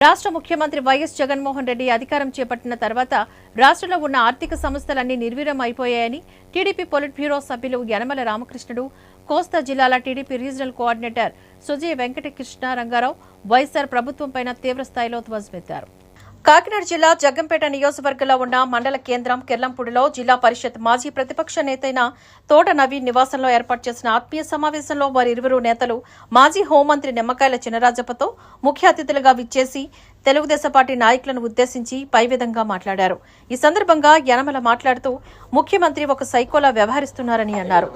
రాష్ట్ర ముఖ్యమంత్రి వైఎస్ జగన్మోహన్ రెడ్డి అధికారం చేపట్టిన తర్వాత రాష్ట్రంలో ఉన్న ఆర్థిక సంస్థలన్నీ నిర్వీర్యం అయిపోయాయని టీడీపీ పొలిట్ బ్యూరో సభ్యులు యనమల రామకృష్ణుడు కోస్తా జిల్లాల TDP regional coordinator Sujay Venkatakrishna Rangarao YSR ప్రభుత్వంపైన తీవ్రస్థాయిలో ధ్వజమెత్తారు. కాకినాడ జిల్లా జగ్గంపేట నియోజకవర్గంలో ఉన్న మండల కేంద్రం కిర్లంపూడిలో జిల్లా పరిషత్ మాజీ ప్రతిపక్ష నేతైన తోట నవీన్ నివాసంలో ఏర్పాటు చేసిన ఆత్మీయ సమావేశంలో వారి ఇరువురు నేతలు మాజీ హోంమంత్రి నిమ్మకాయల చినరాజప్పతో ముఖ్య అతిథులుగా విచ్చేసి తెలుగుదేశం పార్టీ నాయకులను ఉద్దేశించి పై విధంగా మాట్లాడారు. ఈ సందర్భంగా యనమల మాట్లాడుతూ ముఖ్యమంత్రి ఒక సైకోలా వ్యవహరిస్తున్నారని అన్నారు.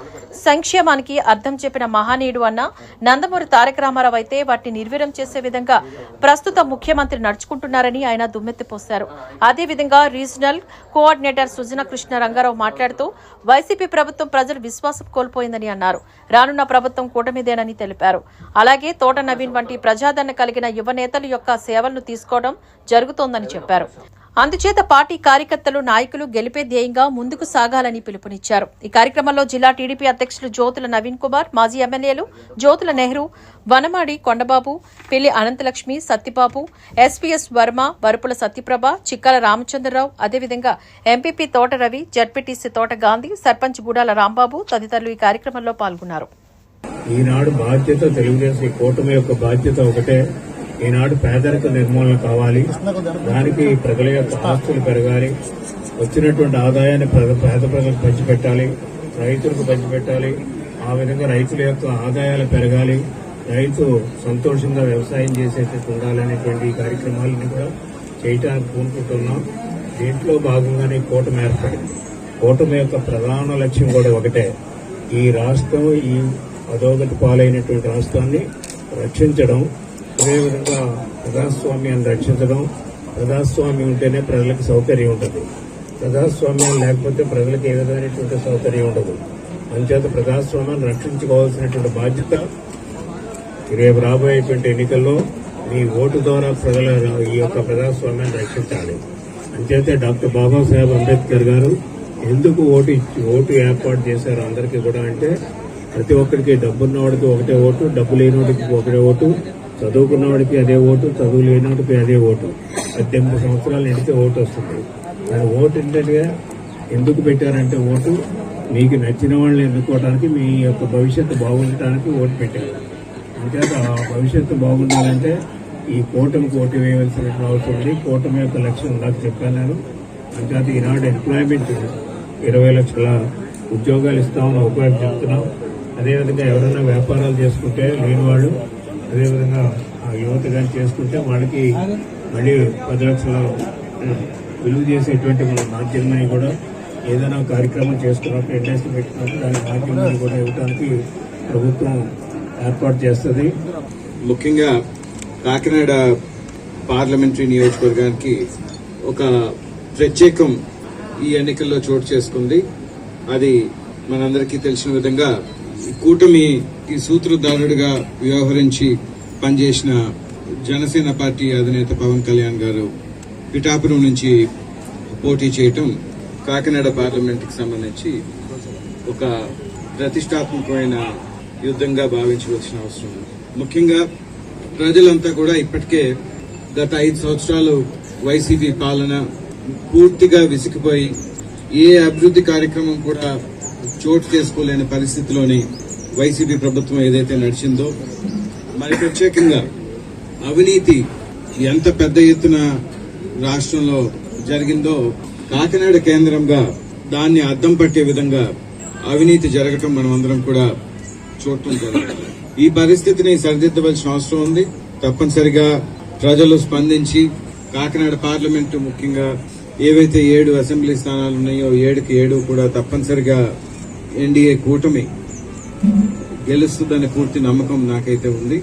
సంక్షేమానికి అర్థం చెప్పిన మహానీయుడు అన్న నందమూరి తారక రామారావు అయితే వాటిని నిర్వీర్యం చేసే విధంగా ప్రస్తుత ముఖ్యమంత్రి నడుచుకుంటున్నారని ఆయన దుమ్మెత్తిపోశారు. అదేవిధంగా రీజనల్ కోఆర్డినేటర్ సుజన కృష్ణ రంగారావు మాట్లాడుతూ వైసీపీ ప్రభుత్వం ప్రజలు విశ్వాసం కోల్పోయిందని అన్నారు. రానున్న ప్రభుత్వం కూటమిదేనని తెలిపారు. అలాగే తోట నవీన్ వంటి ప్రజాదరణ కలిగిన యువ నేతల యొక్క సేవలను తీసుకోవడం జరుగుతోందని చెప్పారు. అందుచేత పార్టీ కార్యకర్తలు నాయకులు గెలిపే ధ్యేయంగా ముందుకు సాగాలని పిలుపునిచ్చారు. ఈ కార్యక్రమంలో జిల్లా టీడీపీ అధ్యక్షులు జ్యోతుల నవీన్ కుమార్ మాజీ ఎమ్మెల్యేలు జ్యోతుల నెహ్రూ వనమాడి కొండబాబు పిల్లి అనంతలక్ష్మి సత్తిబాబు ఎస్పీఎస్ వర్మ వరుపుల సత్యప్రభ చిక్కల రామచంద్రరావు అదేవిధంగా ఎంపీపీ తోట రవి జడ్పీటీసీ తోట గాంధీ సర్పంచ్ గుడాల రాంబాబు తదితరులు ఈ కార్యక్రమంలో పాల్గొన్నారు. ఈనాడు బాధ్యత తెలుగుదేశం కూటమి యొక్క బాధ్యత ఒకటే. ఈనాడు పేదరిక నిర్మూలన కావాలి. దానికి ప్రజల యొక్క ఆస్తులు పెరగాలి. వచ్చినటువంటి ఆదాయాన్ని ప్ర- పేద ప్రజలకు పంచిపెట్టాలి. రైతులకు పంచిపెట్టాలి. ఆ విధంగా రైతుల యొక్క ఆదాయాలు పెరగాలి. రైతు సంతోషంగా వ్యవసాయం చేసేటట్టు ఉండాలనేటువంటి కార్యక్రమాలను కూడా చేయటానికి కోరుకుంటున్నాం దీంట్లో భాగంగానే కూటమి ఏర్పడింది. కూటమి యొక్క ప్రధాన లక్ష్యం కూడా ఒకటే. ఈ రాష్ట్రం ఈ అధోగతి పాలైనటువంటి రాష్ట్రాన్ని రక్షించడం అదేవిధంగా ప్రజాస్వామ్యాన్ని రక్షించడం ప్రజాస్వామ్యం ఉంటేనే ప్రజలకు సౌకర్యం ఉంటుంది. ప్రజాస్వామ్యం లేకపోతే ప్రజలకు ఏ విధమైనటువంటి సౌకర్యం ఉండదు. అంచేత ప్రజాస్వామ్యాన్ని రక్షించుకోవాల్సినటువంటి బాధ్యత రేపు రాబోయేటువంటి ఎన్నికల్లో మీ ఓటు ద్వారా ప్రజల ఈ యొక్క ప్రజాస్వామ్యాన్ని రక్షించాలి. అంచేతే డాక్టర్ బాబాసాహెబ్ అంబేద్కర్ గారు ఎందుకు ఓటు ఇచ్చి ఓటు ఏర్పాటు చేశారు అందరికీ కూడా అంటే ప్రతి ఒక్కరికి డబ్బున్నవాడికి ఒకటే ఓటు డబ్బు లేనివాడికి ఒకటే ఓటు చదువుకున్నవాడికి అదే ఓటు చదువు లేనివాడికి అదే ఓటు. పద్దెనిమిది సంవత్సరాలు నిండితే ఓటు వస్తుంది. అది ఓటు ఏంటంటే ఎందుకు పెట్టారంటే ఓటు మీకు నచ్చిన వాళ్ళని ఎన్నుకోవడానికి మీ యొక్క భవిష్యత్తు బాగుండటానికి ఓటు పెట్టారు. అంతేత ఆ భవిష్యత్తు బాగుండాలంటే ఈ కూటమికి ఓటు వేయవలసిన అవసరం ఉంది. కూటమి యొక్క లక్ష్యం నాకు చెప్పాను. నేను అంతేత ఈనాడు ఎంప్లాయ్మెంట్ ఇరవై లక్షల ఉద్యోగాలు ఇస్తామని ఒకవైపు చెప్తున్నాం. అదేవిధంగా ఎవరైనా వ్యాపారాలు చేసుకుంటే లేని వాళ్ళు అదేవిధంగా ఆ యువత కానీ చేసుకుంటే వాళ్ళకి మళ్ళీ పది లక్షల విలువ చేసేటువంటి మన మాధ్యమాన్ని కూడా ఏదైనా కార్యక్రమం చేసుకున్నప్పుడు ఇండస్ట్రీ పెట్టినప్పుడు దాని మాధ్యమాన్ని కూడా ఇవ్వడానికి ప్రభుత్వం ఏర్పాటు చేస్తుంది. ముఖ్యంగా కాకినాడ పార్లమెంటరీ నియోజకవర్గానికి ఒక ప్రత్యేకం ఈ ఎన్నికల్లో చోటు చేసుకుంది. అది మనందరికీ తెలిసిన విధంగా ఈ కూటమికి సూత్రధారుడిగా వ్యవహరించి పనిచేసిన జనసేన పార్టీ అధినేత పవన్ కళ్యాణ్ గారు పిఠాపురం నుంచి పోటీ చేయటం కాకినాడ పార్లమెంట్కి సంబంధించి ఒక ప్రతిష్టాత్మకమైన యుద్ధంగా భావించవలసిన అవసరం ఉంది. ముఖ్యంగా ప్రజలంతా కూడా ఇప్పటికే గత ఐదు సంవత్సరాలు వైసీపీ పాలన పూర్తిగా విసిగిపోయి ఏ అభివృద్ధి కార్యక్రమం కూడా చోటు చేసుకోలేని పరిస్థితిలోని వైసీపీ ప్రభుత్వం ఏదైతే నడిచిందో మరి ప్రత్యేకంగా అవినీతి ఎంత పెద్ద ఎత్తున రాష్ట్రంలో జరిగిందో కాకినాడ కేంద్రంగా దాన్ని అద్దం పట్టే విధంగా అవినీతి జరగటం మనమందరం కూడా చూడటం ఈ పరిస్థితిని సరిదిద్దవలసిన అవసరం ఉంది. తప్పనిసరిగా ప్రజలు స్పందించి కాకినాడ పార్లమెంటు ముఖ్యంగా ఏవైతే ఏడు అసెంబ్లీ స్థానాలు ఉన్నాయో ఏడుకి ఏడు కూడా తప్పనిసరిగా ఎన్డీఏ కూటమి గెలుస్తుందనే పూర్తి నమ్మకం నాకైతే ఉంది.